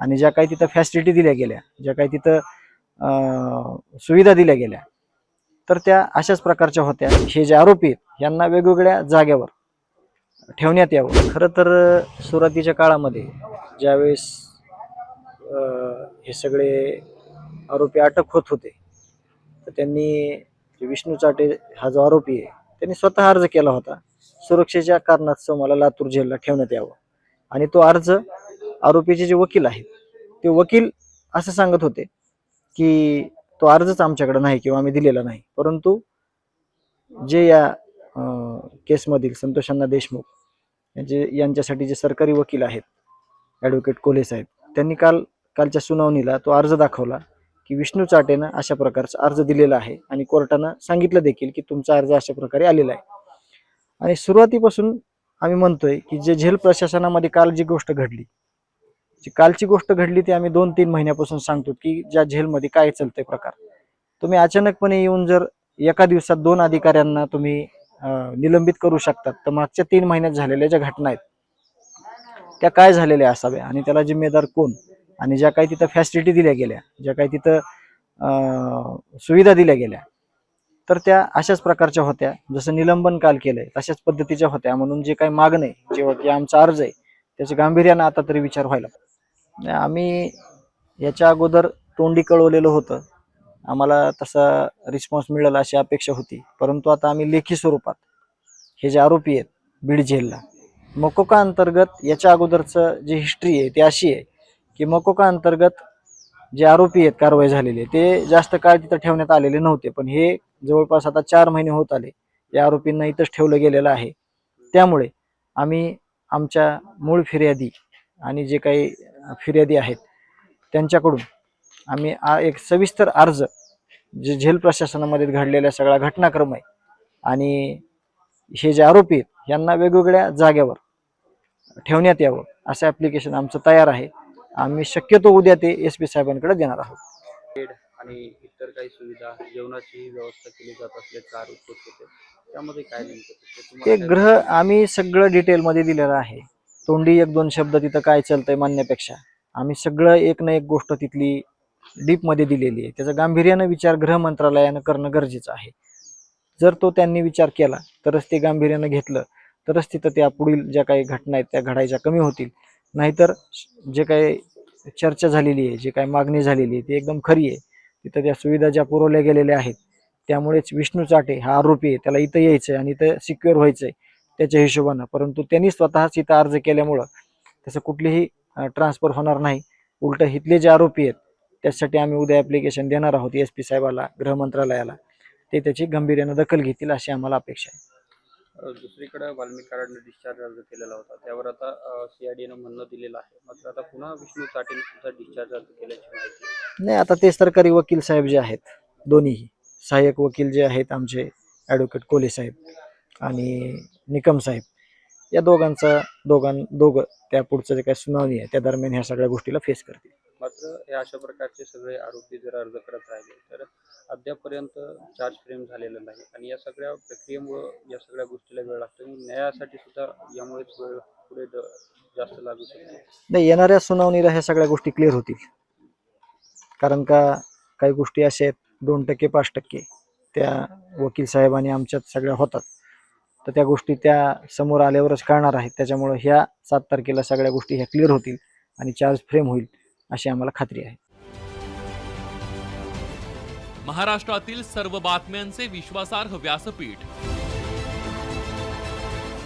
आणि ज्या काही तिथं फॅसिलिटी दिल्या गेल्या ज्या काही तिथं सुविधा दिल्या गेल्या तर त्या अशाच प्रकारच्या होत्या. हे जे आरोपी आहेत यांना वेगवेगळ्या जागेवर ठेवण्यात यावं. खरं तर सुरुवातीच्या काळामध्ये ज्यावेळेस हे सगळे आरोपी अटक होत होते तर त्यांनी विष्णू चाटे हा जो आरोपी आहे त्यांनी स्वतः अर्ज केला होता. सुरक्षेच्या कारणास्तव मला लातूर जिल्हा ठेवण्यात यावं. आणि तो अर्ज आरोपीचे जे वकील आहेत ते वकील असं सांगत होते की तो अर्जच आमच्याकडे नाही किंवा आम्ही दिलेला नाही. परंतु जे या केसमधील संतोषांना देशमुख यांचे यांच्यासाठी जे सरकारी वकील आहेत ॲडव्होकेट कोल्हे साहेब त्यांनी काल कालच्या सुनावणीला तो अर्ज दाखवला की विष्णू चाटेनं अशा प्रकारचा अर्ज दिलेला आहे आणि कोर्टानं सांगितलं देखील की तुमचा अर्ज अशा प्रकारे आलेला आहे. आणि सुरुवातीपासून आम्ही म्हणतोय की जे झेल प्रशासनामध्ये काल जी गोष्ट घडली जी कालची गोष्ट घडली ती आम्ही दोन तीन महिन्यापासून सांगतो की ज्या झेलमध्ये काय चालतंय प्रकार. तुम्ही अचानकपणे येऊन जर एका दिवसात दोन अधिकाऱ्यांना तुम्ही निलंबित करू शकतात तर मागच्या तीन महिन्यात झालेल्या ज्या घटना आहेत त्या काय झालेल्या असाव्या आणि त्याला जिम्मेदार कोण? आणि ज्या काही तिथं फॅसिलिटी दिल्या गेल्या ज्या काही तिथं सुविधा दिल्या गेल्या तर त्या अशाच प्रकारच्या होत्या. जसं निलंबन काल केलंय तशाच पद्धतीच्या होत्या. म्हणून जे काही मागणं आहे जेव्हा की आमचा अर्ज आहे त्याचे गांभीर्यानं आता तरी विचार व्हायला पाहिजे. आम्ही याच्या अगोदर तोंडी कळवलेलं होतं. आम्हाला तसा रिस्पॉन्स मिळेल अशी अपेक्षा होती. परंतु आता आम्ही लेखी स्वरूपात हे जे आरोपी आहेत बीड जेलला मकोका अंतर्गत याच्या अगोदरचं जी हिस्ट्री आहे ती अशी आहे की मकोका अंतर्गत जे आरोपी आहेत कारवाई झालेली ते जास्त काळ तिथं ठेवण्यात आलेले नव्हते. पण हे जवळपास आता चार महिने होत आले. या आरोपींना इथंच ठेवलं गेलेलं आहे. त्यामुळे आम्ही आमच्या मूळ फिर्यादी आणि जे काही फिर्यादी आहेत. त्यांच्याकडून आम्ही आ- एक सविस्तर अर्ज जे झेल प्रशासनामध्ये घडलेल्या सगळा घटनाक्रम आहे आणि हे जे आरोपी आहेत यांना वेगवेगळ्या जागेवर ठेवण्यात यावं असं ॲप्लिकेशन आमचं तयार आहे. आम्ही शक्यतो उद्या ते एस पी साहेबांकडे देणार आहोत. आणि इतर काही सुविधा जेवणाची व्यवस्था केली जात असल्याचे आरोप होत. त्यामध्ये काय नेमकं ते ग्रह आम्ही सगळं डिटेलमध्ये दिलेलं आहे. तोंडी एक दोन शब्द तिथं काय चालतंय मानण्यापेक्षा आम्ही सगळं एक ना एक गोष्ट तिथली डीपमध्ये दिलेली आहे. त्याचा गांभीर्यानं विचार गृह मंत्रालयानं करणं गरजेचं आहे. जर तो त्यांनी विचार केला तरच ते गांभीर्यानं घेतलं तरच तिथं त्या पुढील ज्या काही घटना आहेत त्या घडायच्या कमी होतील. नाहीतर जे काही चर्चा झालेली आहे जे काही मागणी झालेली आहे ती एकदम खरी आहे. तिथं त्या सुविधा ज्या पुरवल्या गेलेल्या आहेत त्यामुळेच विष्णू चाटे हा आरोपी आहे. त्याला इथं यायचं आणि इथं सिक्युअर व्हायचं आहे त्याच्या हिशोबानं. परंतु त्यांनी स्वतःच इथं अर्ज केल्यामुळं त्याचं कुठलीही ट्रान्सफर होणार नाही. उलट इथले जे आरोपी आहेत त्यासाठी आम्ही उद्या ॲप्लिकेशन देणार आहोत एस पी साहेबाला गृह मंत्रालयाला. ते त्याची गांभीर्यानं दखल घेतील अशी आम्हाला अपेक्षा आहे. दुसरीकडे वाल्मिक कराडनं डिस्चार्ज अर्ज केलेला होता. त्यावर आता सीआयडीनं म्हणणं दिलेलं आहे. मात्र आता पुन्हा विष्णू चाटेने सुद्धा डिस्चार्ज अर्ज केल्याची माहिती. नाही आता ते सरकारी वकील साहेब जे आहेत दोन्हीही. सहाय्यक वकील जे आहेत आमचे ॲडव्होकेट कोले साहेब. आणि निकम साहेब. या दोघांचा दोघां दोघं त्या पुढचं जे काही सुनावणी आहे त्या दरम्यान ह्या सगळ्या गोष्टीला फेस करतील. मात्र हे अशा प्रकारचे सगळे आरोपी जर अर्ज करत राहिले तर अद्यापर्यंत चार्ज फ्रेम झालेलं नाही. आणि या सगळ्या प्रक्रियेमुळं या सगळ्या गोष्टीला वेळ लागतो आणि न्यायासाठी सुद्धा यामुळेच वेळ पुढे जास्त लागू शकतो. नाही येणाऱ्या सुनावणीला ह्या सगळ्या गोष्टी क्लिअर होतील. कारण का काही गोष्टी अशा आहेत दोन टक्के पाच टक्के त्या वकील साहेब आणि आमच्यात सगळ्या होतात. तर त्या गोष्टी त्या समोर आल्यावरच कळणार आहेत. त्याच्यामुळं ह्या सात तारखेला सगळ्या गोष्टी ह्या क्लिअर होतील आणि चार्ज फ्रेम होईल अशी आम्हाला खात्री आहे. महाराष्ट्रातील सर्व बातम्यांचे विश्वासार्ह व्यासपीठ.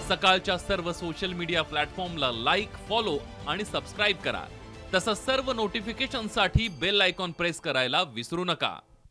सकाळच्या सर्व सोशल मीडिया प्लॅटफॉर्मला लाईक फॉलो आणि सबस्क्राईब करा. तसंच सर्व नोटिफिकेशनसाठी बेल आयकॉन प्रेस करायला विसरू नका.